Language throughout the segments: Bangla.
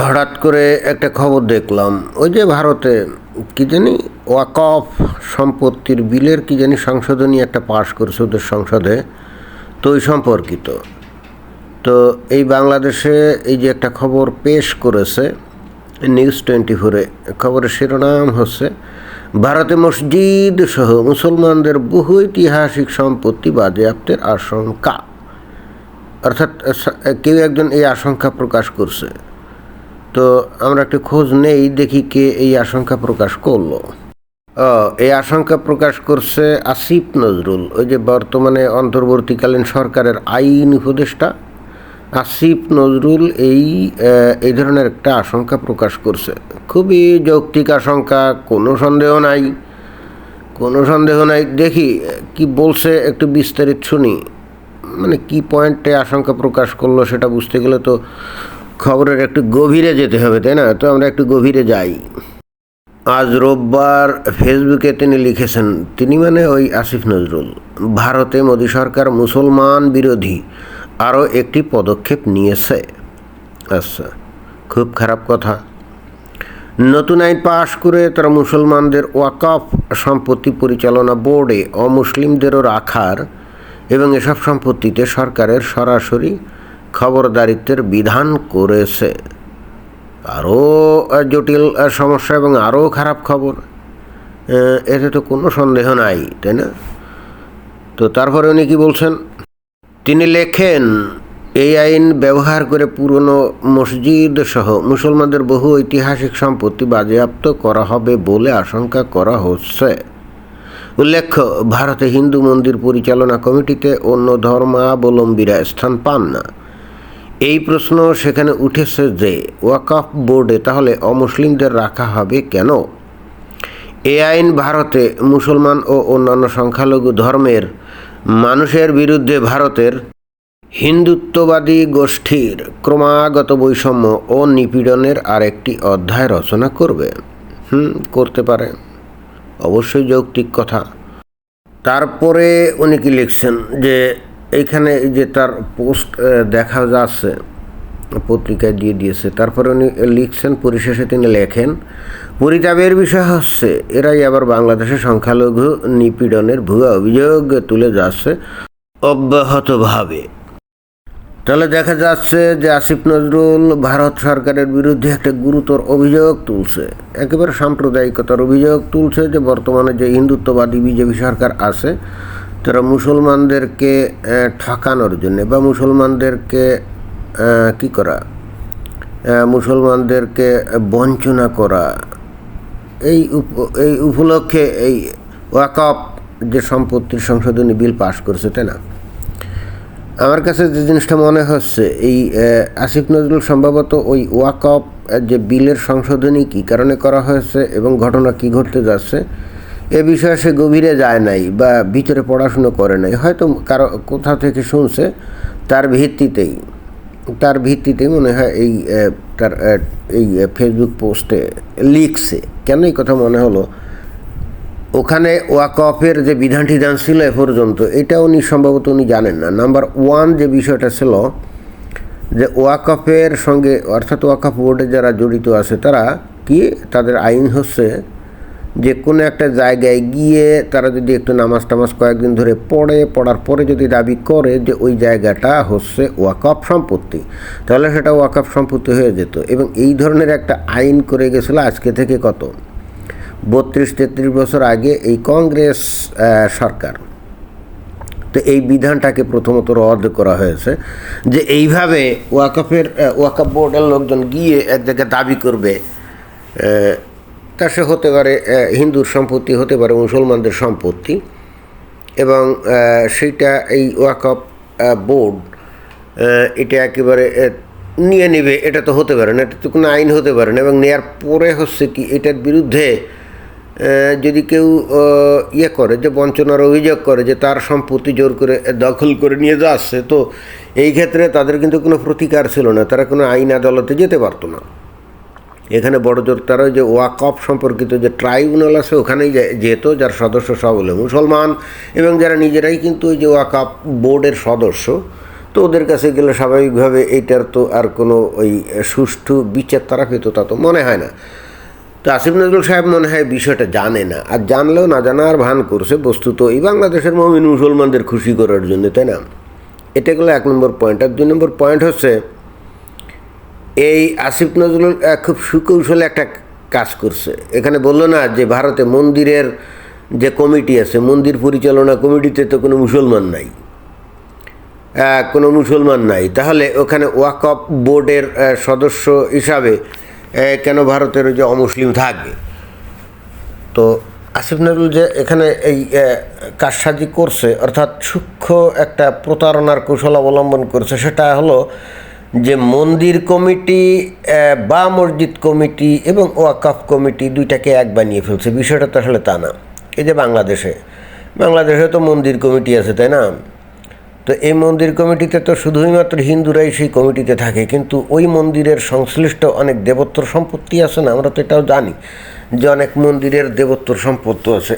হঠাৎ করে একটা খবর দেখলাম, ওই যে ভারতে কি জানি ওয়াকফ সম্পত্তির বিলের কি জানি সংশোধনী একটা পাশ করেছে ওদের সংসদে, তো ওই সম্পর্কিত। তো এই বাংলাদেশে এই যে একটা খবর পেশ করেছে, নিউজ টোয়েন্টি ফোরে খবরের শিরোনাম হচ্ছে, ভারতে মসজিদ সহ মুসলমানদের বহু ঐতিহাসিক সম্পত্তি বাজেয়াপ্তের আশঙ্কা। অর্থাৎ কেউ একজন এই আশঙ্কা প্রকাশ করছে। তো আমরা একটু খোঁজ নেই, দেখি কে এই আশঙ্কা প্রকাশ করল। এই আশঙ্কা প্রকাশ করছে আসিফ নজরুল, ওই যে বর্তমানে অন্তর্বর্তীকালীন সরকারের আইন উপদেষ্টা। আসিফ নজরুল এই এই ধরনের একটা আশঙ্কা প্রকাশ করছে। খুবই যৌক্তিক আশঙ্কা, কোনো সন্দেহ নাই, কোনো সন্দেহ নাই। দেখি, কি বলছে একটু বিস্তারিত শুনি। মানে কি পয়েন্টে আশঙ্কা প্রকাশ করল সেটা বুঝতে গেলে তো খবরের একটু গভীরে যেতে হবে, তাই না? তো আমরা একটু গভীরে যাই। আজ রোববার ফেসবুকে তিনি লিখেছেন, তিনি মানে ওই আসিফ নজরুল, ভারতে মোদী সরকার মুসলমান বিরোধী, আরও একটি পদক্ষেপ নিয়েছে। আচ্ছা খুব খারাপ কথা। নতুন আইন পাশ করে তারা মুসলমানদের ওয়াকফ সম্পত্তি পরিচালনা বোর্ডে অমুসলিমদেরও রাখার এবং এসব সম্পত্তিতে সরকারের সরাসরি খবরদারিত্বের বিধান করেছে। আরও জটিল সমস্যা এবং আরও খারাপ খবর এতে তো কোনো সন্দেহ নাই, তাই না? তো তারপরে উনি কি বলছেন? তিনি লেখেন, এই আইন ব্যবহার করে পুরনো মসজিদ সহ মুসলমানদের বহু ঐতিহাসিক সম্পত্তি বাজেয়াপ্ত করা হবে বলে আশঙ্কা করা হচ্ছে। উল্লেখ্য, ভারতে হিন্দু মন্দির পরিচালনা কমিটিতে অন্য ধর্মাবলম্বীরা স্থান পান না। এই প্রশ্ন সেখানে উঠেছে যে, ওয়াকফ বোর্ডে তাহলে অমুসলিমদের রাখা হবে কেন? এ আইন ভারতে মুসলমান ও অন্যান্য সংখ্যালঘু ধর্মের মানুষের বিরুদ্ধে ভারতের হিন্দুত্ববাদী গোষ্ঠীর ক্রমাগত বৈষম্য ও নিপীড়নের আরেকটি অধ্যায় রচনা করবে। হুম, করতে পারে। অবশ্যই যৌক্তিক কথা। তারপরে উনি কি লিখছেন যে এইখানে যে তার পোস্ট দেখা যাচ্ছে, পত্রিকায় দিয়ে দিয়েছে, তারপরে উনি লিখছেন, পরিশেষে তিনি লেখেন পরিতাপের বিষয় হচ্ছে, এরাই আবার বাংলাদেশের সংখ্যালঘু নিপীড়নের ভুয়া অভিযোগ তুলে যাচ্ছে অব্যাহতভাবে। তাহলে দেখা যাচ্ছে যে আসিফ নজরুল ভারত সরকারের বিরুদ্ধে একটা গুরুতর অভিযোগ তুলছে, একেবারে সাম্প্রদায়িকতার অভিযোগ তুলছে যে বর্তমানে যে হিন্দুত্ববাদী বিজেপি সরকার আছে তারা মুসলমানদেরকে ঠকানোর জন্য বা মুসলমানদেরকে কি করা? মুসলমানদেরকে বঞ্চনা করা। এই এই উপলক্ষে এই ওয়াকফ যে সম্পত্তির সংশোধনী বিল পাশ করছে, তাই না? আমার কাছে যে জিনিসটা মনে হচ্ছে, এই আসিফ নজরুল সম্ভবত ওই ওয়াকফ যে বিলের সংশোধনী কী কারণে করা হয়েছে এবং ঘটনা কী ঘটতে যাচ্ছে এ বিষয়ে সে গভীরে যায় নাই বা ভিতরে পড়াশুনো করে নাই। হয়তো কারও কোথা থেকে শুনছে, তার ভিত্তিতেই, তার ভিত্তিতে মনে হয় এই তার এই ফেসবুক পোস্টে লিখছে। কেন এই কথা মনে হলো? ওখানে ওয়াকফের যে বিধান টিধান ছিল এ পর্যন্ত, এটা উনি সম্ভবত উনি জানেন না। নাম্বার ওয়ান যে বিষয়টা ছিল, যে ওয়াকফের সঙ্গে, অর্থাৎ ওয়াকফ বোর্ডে যারা জড়িত আছে, তারা কি? তাদের আইন হচ্ছে যে কোনো একটা জায়গায় গিয়ে তারা যদি একটু নামাজ টামাজ কয়েকদিন ধরে পড়ে, পড়ার পরে যদি দাবি করে যে ওই জায়গাটা হচ্ছে ওয়াকফ সম্পত্তি, তাহলে সেটা ওয়াকফ সম্পত্তি হয়ে যেত। এবং এই ধরনের একটা আইন করে গেছিল আজকে থেকে কত? বত্রিশ, তেত্রিশ বছর আগে এই কংগ্রেস সরকার। তো এই বিধানটাকে প্রথমত রদ করা হয়েছে যে এইভাবে ওয়াকফের ওয়াকফ বোর্ডের লোকজন গিয়ে এক জায়গায় দাবি করবে তা সে হতে পারে হিন্দুর সম্পত্তি হতে পারে, মুসলমানদের সম্পত্তি এবং সেইটা এই ওয়াকফ বোর্ড এটা একেবারে নিয়ে নেবে, এটা তো হতে পারে না, এটা তো কোনো আইন হতে পারে না এবং নেয়ার পরে হচ্ছে কি এটার বিরুদ্ধে যদি কেউ ইয়ে করে যে বঞ্চনার অভিযোগ করে যে তার সম্পত্তি জোর করে দখল করে নিয়ে যাচ্ছে, তো এই ক্ষেত্রে তাদের কিন্তু কোনো প্রতিকার ছিল না, তারা কোনো আইন আদালতে যেতে পারতো না। এখানে বড় জোর তারা যে ওয়াকফ সম্পর্কিত যে ট্রাইব্যুনাল আছে, ওখানেই যেত যার সদস্য সব হলো মুসলমান, এবং যারা নিজেরাই কিন্তু ওই যে ওয়াকফ বোর্ডের সদস্য, তো ওদের কাছে গেলে স্বাভাবিকভাবে এইটার তো আর কোনো ওই সুষ্ঠু বিচার তারা পেত, তা তো মনে হয় না। তো আসিফ নজরুল সাহেব মনে হয় বিষয়টা জানে না, আর জানলেও না জানার ভান করছে, বস্তুত এই বাংলাদেশের মমিন মুসলমানদের খুশি করার জন্য, তাই না? এটা গেলো এক নম্বর পয়েন্ট আর দুই নম্বর পয়েন্ট হচ্ছে এই আসিফ নজরুল খুব সুকৌশলে একটা কাজ করছে। এখানে বলল না যে ভারতে মন্দিরের যে কমিটি আছে, মন্দির পরিচালনা কমিটিতে তো কোনো মুসলমান নাই। কোনো মুসলমান নাই। তাহলে ওখানে ওয়াকফ বোর্ডের সদস্য হিসাবে কেন ভারতের যে অমুসলিম থাকবে তো আসিফ নজরুল যে এখানে এই কারসাজি করছে, অর্থাৎ সূক্ষ্ম একটা প্রতারণার কৌশল অবলম্বন করছে, সেটা হলো যে মন্দির কমিটি বা মসজিদ কমিটি এবং ওয়াকাফ কমিটি দুইটাকে এক বানিয়ে ফেলছে। বিষয়টা তো আসলে তা না। এই যে বাংলাদেশে বাংলাদেশে তো মন্দির কমিটি আছে, তাই না? তো এই মন্দির কমিটিতে তো শুধুই মাত্র হিন্দুরাই সেই কমিটিতে থাকে, কিন্তু ওই মন্দিরের সংশ্লিষ্ট অনেক দেবোত্তর সম্পত্তি আছে না? আমরা তো এটাও জানি যে অনেক মন্দিরের দেবোত্তর সম্পত্তি আছে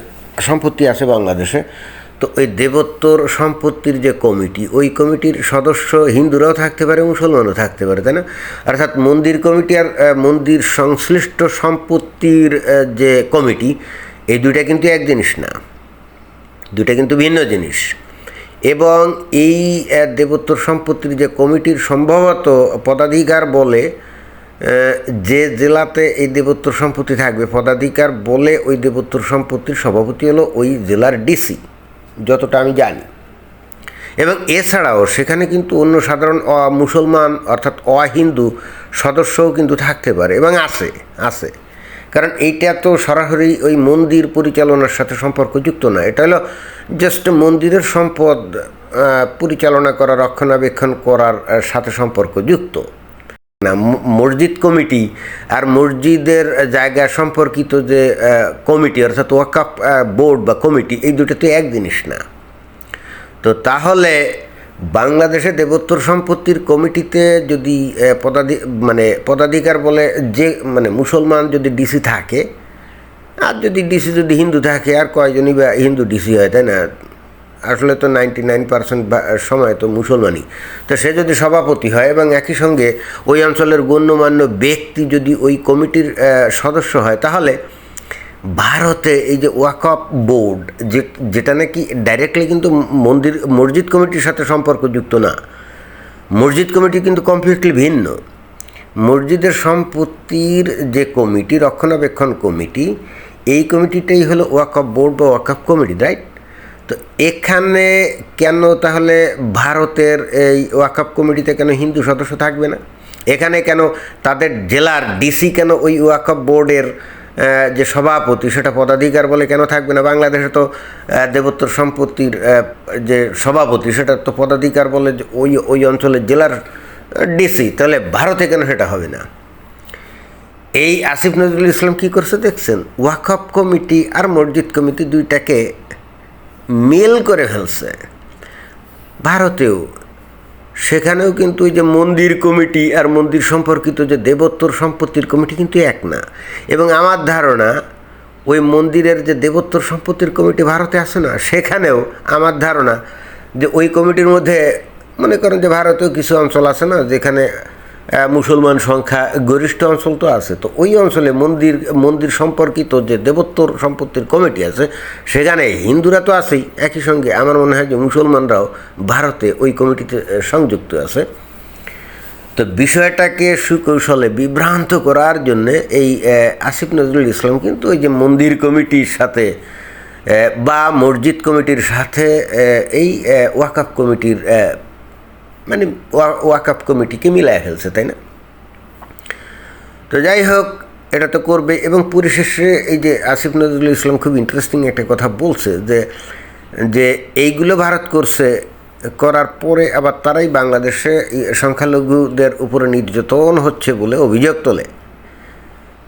সম্পত্তি আছে বাংলাদেশে। তো ওই দেবোত্তর সম্পত্তির যে কমিটি ওই কমিটির সদস্য হিন্দুরাও থাকতে পারে মুসলমানও থাকতে পারে তাই না? অর্থাৎ মন্দির কমিটি আর মন্দির সংশ্লিষ্ট সম্পত্তির যে কমিটি এই দুইটা কিন্তু এক জিনিস না। দুইটা কিন্তু ভিন্ন জিনিস। এবং এই আহ, দেবোত্তর সম্পত্তির যে কমিটির সম্ভবত পদাধিকার বলে যে জেলাতে এই দেবোত্তর সম্পত্তি থাকবে পদাধিকার বলে ওই দেবোত্তর সম্পত্তির সভাপতি হলো ওই জেলার ডিসি। যতটা আমি জানি। এবং এছাড়াও সেখানে কিন্তু অন্য সাধারণ, অ- মুসলমান অর্থাৎ অহিন্দু সদস্যও কিন্তু থাকতে পারে এবং আছে আছে। কারণ এইটা তো সরাসরি ওই মন্দির পরিচালনার সাথে সম্পর্কযুক্ত না এটা হলো জাস্ট মন্দিরের সম্পদ পরিচালনা করা রক্ষণাবেক্ষণ করার সাথে সম্পর্কযুক্ত। না মসজিদ কমিটি আর মসজিদের জায়গা সম্পর্কিত যে কমিটি, অর্থাৎ ওয়াকাপ বোর্ড বা কমিটি, এই দুটো তো এক জিনিস না। তো তাহলে বাংলাদেশে দেবোত্তর সম্পত্তির কমিটিতে যদি পদাধি মানে পদাধিকার বলে যে মানে মুসলমান যদি ডিসি থাকে, আর যদি ডিসি যদি হিন্দু থাকে, আর কয়জনই বা হিন্দু ডিসি হয়, তাই না? আসলে তো নাইনটি নাইন পার্সেন্ট সময় তো মুসলমানই। তো সে যদি সভাপতি হয় এবং একই সঙ্গে ওই অঞ্চলের গণ্যমান্য ব্যক্তি যদি ওই কমিটির সদস্য হয়, তাহলে ভারতে এই যে ওয়াকফ বোর্ড, যে, যেটা নাকি ডাইরেক্টলি কিন্তু মন্দির, মসজিদ কমিটির সাথে সম্পর্কযুক্ত না। মসজিদ কমিটি কিন্তু কমপ্লিটলি ভিন্ন। মসজিদের সম্পত্তির যে কমিটি, রক্ষণাবেক্ষণ কমিটি, এই কমিটিটাই হলো ওয়াকফ বোর্ড বা ওয়াকফ কমিটি রাইট তো এখানে কেন তাহলে ভারতের এই ওয়াকফ কমিটিতে কেন হিন্দু সদস্য থাকবে না? এখানে কেন তাদের জেলার ডিসি কেন ওই ওয়াকফ বোর্ডের যে সভাপতি, সেটা পদাধিকার বলে কেন থাকবে না? বাংলাদেশে তো দেবোত্তর সম্পত্তির যে সভাপতি, সেটা তো পদাধিকার বলে ওই ওই অঞ্চলের জেলার ডিসি তাহলে ভারতে কেন সেটা হবে না? এই আসিফ নজরুল ইসলাম কী করছে দেখছেন? ওয়াকফ কমিটি আর মসজিদ কমিটি দুইটাকে মেল করে ফেলছে। ভারতেও। সেখানেও কিন্তু ওই যে মন্দির কমিটি আর মন্দির সম্পর্কিত যে দেবোত্তর সম্পত্তির কমিটি কিন্তু এক না। এবং আমার ধারণা, ওই মন্দিরের যে দেবোত্তর সম্পত্তির কমিটি ভারতে আছে না, সেখানেও আমার ধারণা যে ওই কমিটির মধ্যে মনে করেন যে ভারতেও কিছু অঞ্চল আছে না, যেখানে মুসলমান সংখ্যা গরিষ্ঠ অঞ্চল তো আছে। তো ওই অঞ্চলে মন্দির মন্দির সম্পর্কিত যে দেবোত্তর সম্পত্তির কমিটি আছে, সেখানে হিন্দুরা তো আছেই। একই সঙ্গে আমার মনে হয় যে মুসলমানরাও ভারতে ওই কমিটিতে সংযুক্ত আছে। তো বিষয়টাকে সুকৌশলে বিভ্রান্ত করার জন্য এই আসিফ নজরুল ইসলাম কিন্তু ওই যে মন্দির কমিটির সাথে বা মসজিদ কমিটির সাথে এই ওয়াকাফ কমিটির মানে ওয়া- ওয়াকাফ কমিটিকে মিলায় ফেলছে, তাই না? তো যাই হোক, এটা তো করবে এবং পরিশেষে এই যে আসিফ নজরুল ইসলাম খুব ইন্টারেস্টিং একটা কথা বলছে যে যে এইগুলো ভারত করছে, করার পরে আবার তারাই বাংলাদেশে সংখ্যালঘুদের উপরে নির্যাতন হচ্ছে বলে অভিযোগ তোলে।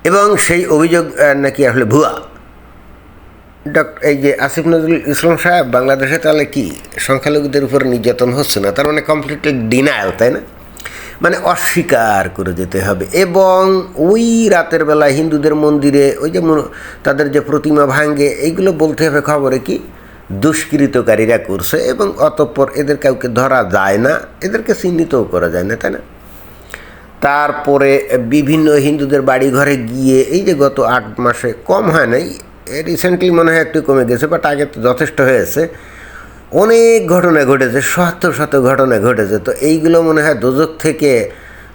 এবং সেই অভিযোগ নাকি আসলে ভুয়া? ডক্টর এই যে আসিফ নজরুল ইসলাম সাহেব, বাংলাদেশে তাহলে কি সংখ্যালঘুদের উপর নির্যাতন হচ্ছে না? তার মানে কমপ্লিটলি ডিনায়াল তাই না? মানে অস্বীকার করে যেতে হবে। এবং ওই রাতের বেলা হিন্দুদের মন্দিরে ওই যে তাদের যে প্রতিমা ভাঙ্গে এইগুলো বলতে হবে খবরে কি? দুষ্কৃতকারীরা করছে এবং অতঃপর এদের কাউকে ধরা যায় না, এদেরকে চিহ্নিতও করা যায় না, তাই না? তারপরে বিভিন্ন হিন্দুদের বাড়ি ঘরে গিয়ে, এই যে গত আট মাসে কম হয় নাই রিসেন্টলি মনে হয় একটু কমে গেছে বাট আগে তো যথেষ্ট হয়েছে। অনেক ঘটনা ঘটেছে, শত শত ঘটনা ঘটেছে। তো এইগুলো মনে হয় দোজক থেকে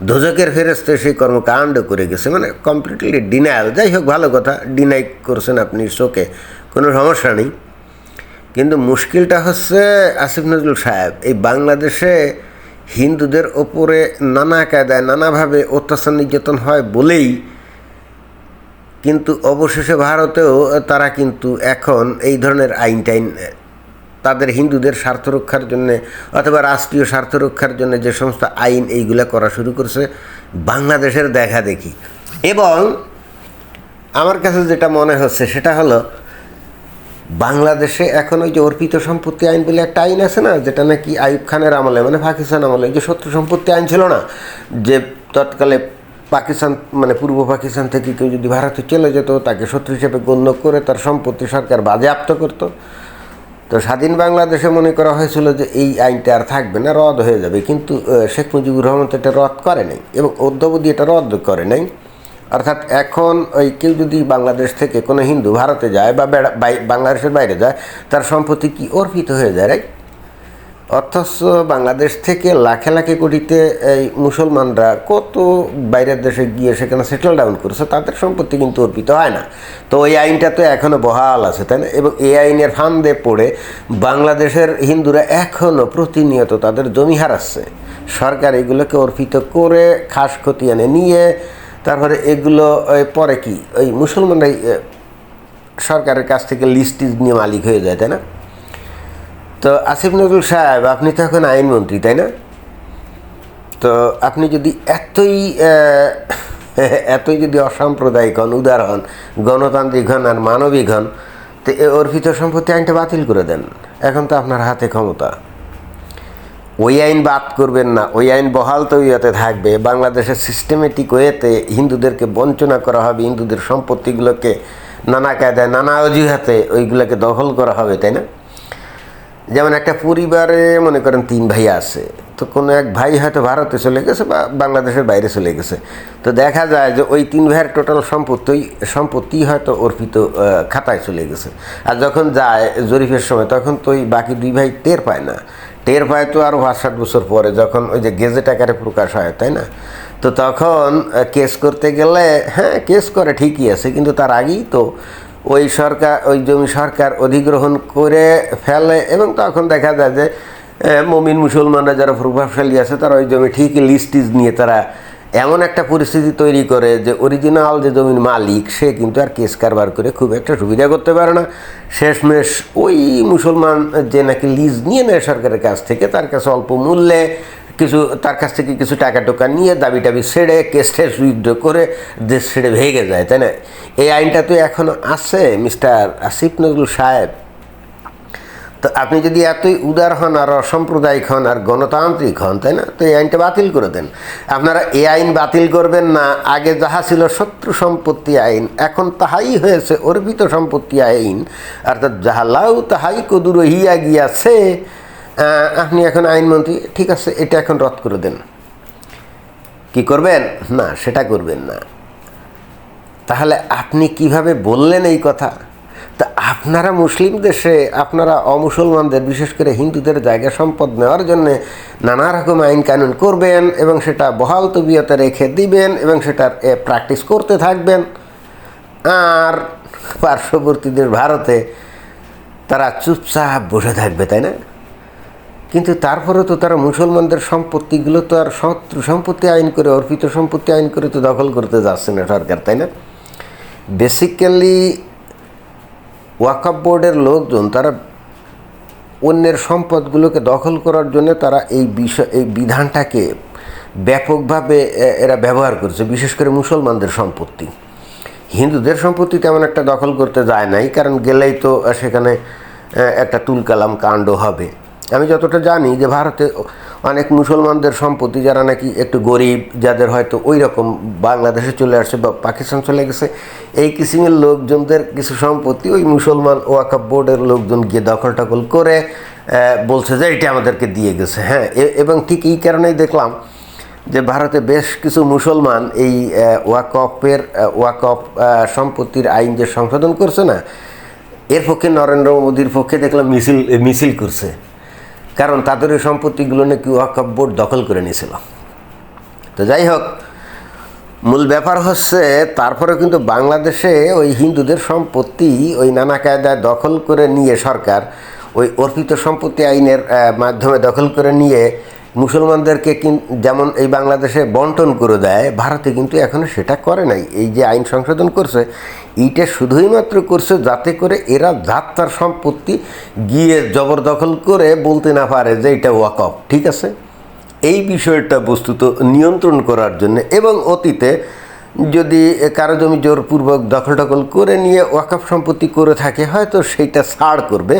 দোজকের ফেরস্তে সেই কর্মকাণ্ড করে গেছে। মানে কমপ্লিটলি ডিনায়াল যাই হোক, ভালো কথা ডিনাই করছেন আপনি শোকে, কোনো সমস্যা নেই। কিন্তু মুশকিলটা হচ্ছে আসিফ নজরুল সাহেব, এই বাংলাদেশে হিন্দুদের ওপরে নানা কায়দায়, নানাভাবে অত্যাচার নির্যাতন হয় বলেই কিন্তু অবশেষে ভারতেও তারা কিন্তু এখন এই ধরনের আইন টাইন তাদের হিন্দুদের স্বার্থ রক্ষার জন্যে অথবা রাষ্ট্রীয় স্বার্থ রক্ষার জন্য যে সমস্ত আইন এইগুলা করা শুরু করছে, বাংলাদেশের দেখা দেখি। এবং আমার কাছে যেটা মনে হচ্ছে সেটা হলো, বাংলাদেশে এখন ওই যে অর্পিত সম্পত্তি আইন বলে একটা আইন আছে না, যেটা নাকি আইব খানের আমলে মানে পাকিস্তান আমলে যে শত্রু সম্পত্তি আইন ছিল না, যে তৎকালে পাকিস্তান মানে পূর্ব পাকিস্তান থেকে কেউ যদি ভারতে চলে যেত, তাকে শত্রু হিসেবে গণ্য করে তার সম্পত্তি সরকার বাজেয়াপ্ত করতো। তো স্বাধীন বাংলাদেশে মনে করা হয়েছিল যে এই আইনটা আর থাকবে না, রদ হয়ে যাবে। কিন্তু শেখ মুজিবুর রহমান তো এটা রদ করে নাই এবং অদ্যাবধি এটা রদ করে নাই। অর্থাৎ এখন ওই কেউ যদি বাংলাদেশ থেকে কোনো হিন্দু ভারতে যায় বা বাংলাদেশের বাইরে যায়, তার সম্পত্তি কি অর্পিত হয়ে যায় রাইট অথচ বাংলাদেশ থেকে লাখে লাখে কোটিতে এই মুসলমানরা কত বাইরের দেশে গিয়ে সেখানে সেটেল ডাউন করেছে, তাদের সম্পত্তি কিন্তু অর্পিত হয় না। তো এই আইনটা তো এখনও বহাল আছে, তাই না? এবং এই আইনের ফান্দে পড়ে বাংলাদেশের হিন্দুরা এখনও প্রতিনিয়ত তাদের জমি হারাচ্ছে। সরকার এগুলোকে অর্পিত করে খাস খতিয়ানে নিয়ে, তারপরে এগুলো পরে কি? ওই মুসলমানরাই সরকারের কাছ থেকে লিস্ট নিয়ে মালিক হয়ে যায়, তাই না? তো আসিফ নজরুল সাহেব, আপনি তো এখন আইনমন্ত্রী, তাই না? তো আপনি যদি এতই এতই যদি অসাম্প্রদায়িক হন, উদার হন, গণতান্ত্রিক হন আর মানবিক হন, তো এ অর্পিত সম্পত্তি আইনটা বাতিল করে দেন। এখন তো আপনার হাতে ক্ষমতা। ওই আইন বাদ করবেন না, ওই আইন বহাল তো তৈরিতে থাকবে। বাংলাদেশের সিস্টেমেটিক ওয়েতে হিন্দুদেরকে বঞ্চনা করা হবে, হিন্দুদের সম্পত্তিগুলোকে নানা কায়দায়, নানা অজুহাতে ওইগুলোকে দখল করা হবে, তাই না? যেমন একটা পরিবারে মনে করেন তিন ভাই আছে, তো কোনো এক ভাই হয়তো ভারতে চলে গেছে বা বাংলাদেশের বাইরে চলে গেছে। তো দেখা যায় যে ওই তিন ভাইয়ের টোটাল সম্পত্তি সম্পত্তি হয়তো অর্পিত খাতায় চলে গেছে। আর যখন যায় জরিফের সময়, তখন তো ওই বাকি দুই ভাই টের পায় না। টের পায় তো আরও পাঁচ সাত বছর পরে, যখন ওই যে গেজেট আকারে প্রকাশ হয়, তাই না? তো তখন কেস করতে গেলে হ্যাঁ কেস করে ঠিকই আছে, কিন্তু তার আগেই তো ওই সরকার, ওই জমি সরকার অধিগ্রহণ করে ফেলে এবং তখন দেখা যায় যে মমিন মুসলমানরা যারা প্রভাবশালী আছে, তারা ওই জমি ঠিকই লিস্টিজ নিয়ে তারা এমন একটা পরিস্থিতি তৈরি করে যে অরিজিনাল যে জমির মালিক, সে কিন্তু আর কেস কারবার করে খুব একটা সুবিধা করতে পারে না। শেষমেশ ওই মুসলমান যে নাকি লিজ নিয়ে নেয় সরকারের কাছ থেকে, তার কাছে অল্প মূল্যে কিছু, তার কাছ থেকে কিছু টাকা টোকা নিয়ে দাবি টাবি ছেড়ে কেস টেস উইথড্র করে দেশ ছেড়ে ভেঙে যায়, তাই না? এই আইনটা তো এখনও আছে, মিস্টার আসিফ নজরুল সাহেব। তো আপনি যদি এতই উদার হন আর অসাম্প্রদায়িক হন আর গণতান্ত্রিক হন, তাই না? তো এই আইনটা বাতিল করে দেন। আপনারা এই আইন বাতিল করবেন না, আগে যাহা ছিল শত্রু সম্পত্তি আইন, এখন তাহাই হয়েছে অর্পিত সম্পত্তি আইন, অর্থাৎ যাহা লাউ তাহাই কদুর হিয়া গিয়াছে আপনি এখন আইনমন্ত্রী, ঠিক আছে, এটা এখন রদ করে দেন। কি করবেন? না, সেটা করবেন না। তাহলে আপনি কীভাবে বললেন এই কথা? তা আপনারা মুসলিম দেশে, আপনারা অমুসলমানদের, বিশেষ করে হিন্দুদের জায়গা সম্পদ নেওয়ার জন্য নানা রকম আইন কানুন করবেন এবং সেটা বহাল তবিয়তে রেখে দিবেন এবং সেটার প্র্যাকটিস করতে থাকবেন। আর পার্শ্ববর্তীদের ভারতে তারা চুপচাপ বসে থাকবে, তাই না? কিন্তু তারপরে তো তারা মুসলমানদের সম্পত্তিগুলো তো আর শত্রু সম্পত্তি, আইন করে অর্পিত সম্পত্তি, আইন করে তো দখল করতে যাচ্ছে না সরকার, তাই না? বেসিক্যালি ওয়াকআপ বোর্ডের লোকজন, তারা অন্যের সম্পদগুলোকে দখল করার জন্য তারা এই বিষয়, এই বিধানটাকে ব্যাপকভাবে এরা ব্যবহার করছে, বিশেষ করে মুসলমানদের সম্পত্তি। হিন্দুদের সম্পত্তি তেমন একটা দখল করতে যায় নাই, কারণ গেলেই তো সেখানে একটা তুলকালাম কাণ্ড হবে। আমি যতটা জানি যে ভারতে অনেক মুসলমানদের সম্পত্তি যারা নাকি একটু গরিব, যাদের হয়তো ওই রকম বাংলাদেশে চলে আসছে বা পাকিস্তান চলে গেছে, এই কিসিমের লোকজনদের কিছু সম্পত্তি ওই মুসলমান ওয়াকাপ বোর্ডের লোকজন গিয়ে দখল টখল করে বলছে যে এটা আমাদেরকে দিয়ে গেছে। হ্যাঁ এবং ঠিক এই কারণেই দেখলাম যে ভারতে বেশ কিছু মুসলমান এই ওয়াকফের ওয়াকফ সম্পত্তির আইন যে সংশোধন করছে না, এর পক্ষে নরেন্দ্র মোদীর পক্ষে দেখলাম মিছিল মিছিল করছে। কারণ তাদের ওই সম্পত্তিগুলো নাকি ওয়াকফ বোর্ড দখল করে নিয়েছিল। তো যাই হোক, মূল ব্যাপার হচ্ছে তারপরে কিন্তু বাংলাদেশে ওই হিন্দুদের সম্পত্তি ওই নানা কায়দায় দখল করে নিয়ে সরকার ওই অর্পিত সম্পত্তি আইনের মাধ্যমে দখল করে নিয়ে মুসলমানদেরকে যেমন এই বাংলাদেশে বন্টন করে দেয়, ভারতে কিন্তু এখনও সেটা করে নাই। এই যে আইন সংশোধন করছে এইটা শুধুই মাত্র করছে যাতে করে এরা যাত্রার সম্পত্তি গিয়ে জবরদখল করে বলতে না পারে যে এটা ওয়াকফ, ঠিক আছে? এই বিষয়টা বস্তুত নিয়ন্ত্রণ করার জন্য এবং অতীতে যদি কারও জমি জোরপূর্বক দখল টখল করে নিয়ে ওয়াকফ সম্পত্তি করে থাকে, হয়তো সেইটা ছাড় করবে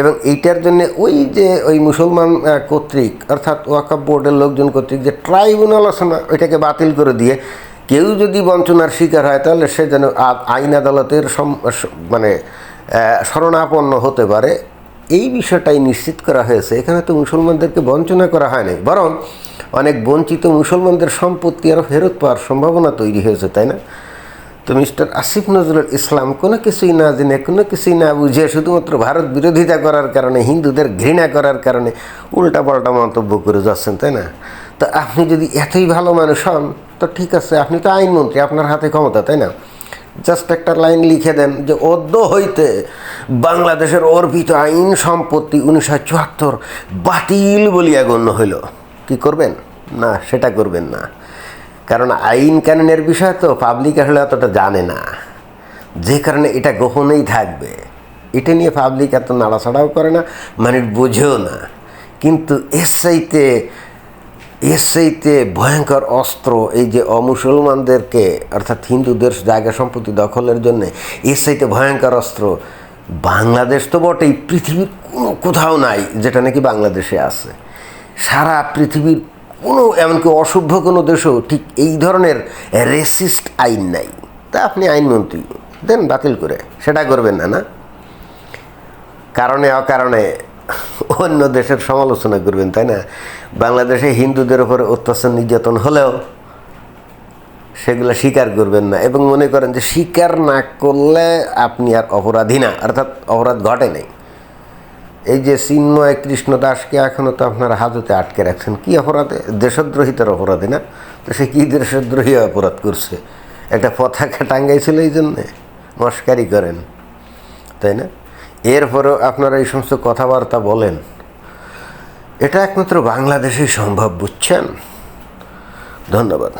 এবং এইটার জন্য ওই যে ওই মুসলমান কর্তৃক, অর্থাৎ ওয়াকফ বোর্ডের লোকজন কর্তৃক যে ট্রাইব্যুনাল আছে না, ওইটাকে বাতিল করে দিয়ে কেউ যদি বঞ্চনার শিকার হয়, তাহলে সে যেন আইন আদালতের মানে শরণাপন্ন হতে পারে। এই বিষয়টাই নিশ্চিত করা হয়েছে। এখানে তো মুসলমানদেরকে বঞ্চনা করা হয়নি। বরং অনেক বঞ্চিত মুসলমানদের সম্পত্তি আরও ফেরত পাওয়ার সম্ভাবনা তৈরি হয়েছে, তাই না? তো মিস্টার আসিফ নজরুল ইসলাম কোনো কিছুই না জেনে, কোনো কিছুই না বুঝে, শুধুমাত্র ভারত বিরোধিতা করার কারণে, হিন্দুদের ঘৃণা করার কারণে উল্টাপাল্টা মন্তব্য করে যাচ্ছেন, তাই না? তো আপনি যদি এতই ভালো মানুষ হন তো ঠিক আছে, আপনি তো আইনমন্ত্রী, আপনার হাতে ক্ষমতা, তাই না? জাস্ট একটা লাইন লিখে দেন যে, অদ্য হইতে বাংলাদেশের অর্পিত আইন সম্পত্তি উনিশশো চুয়াত্তর বাতিল বলিয়া গণ্য হইল। কি করবেন? না, সেটা করবেন না। কারণ আইন কানুনের বিষয় তো পাবলিক আসলে অতটা জানে না। যে কারণে এটা গোপনেই থাকবে। এটা নিয়ে পাবলিক এত নাড়াছাড়াও করে না মানে বোঝেও না। কিন্তু এর চাইতে এর ভয়ঙ্কর অস্ত্র, এই যে অমুসলমানদেরকে, অর্থাৎ হিন্দুদের জায়গা সম্পত্তি দখলের জন্য এর ভয়ঙ্কর অস্ত্র, বাংলাদেশ তো বটেই, পৃথিবীর কোনো কোথাও নাই যেটা নাকি বাংলাদেশে আছে। সারা পৃথিবীর কোনো, এমনকি অসভ্য কোনো দেশেও ঠিক এই ধরনের রেসিস্ট আইন নাই। তা আপনি আইনমন্ত্রী, দেন বাতিল করে, সেটা করবেন না না? কারণে অকারণে অন্য দেশের সমালোচনা করবেন, তাই না? বাংলাদেশে হিন্দুদের উপরে অত্যাচার, নির্যাতন হলেও সেগুলো স্বীকার করবেন না এবং মনে করেন যে স্বীকার না করলে আপনি আর অপরাধী না, অর্থাৎ অপরাধ ঘটে নাই। এই যে চিন্ময় কৃষ্ণ দাসকে এখনও তো আপনারা হাজতে আটকে রাখছেন, কি অপরাধে? দেশদ্রোহিতার অপরাধী না? তো সে কী দেশদ্রোহী অপরাধ করছে? একটা পতাকা টাঙ্গাইছিল এই জন্যে, মস্কারি করেন, তাই না? এরপরেও আপনারা এই সমস্ত কথাবার্তা বলেন। এটা একমাত্র বাংলাদেশেই সম্ভব বুঝছেন? ধন্যবাদ।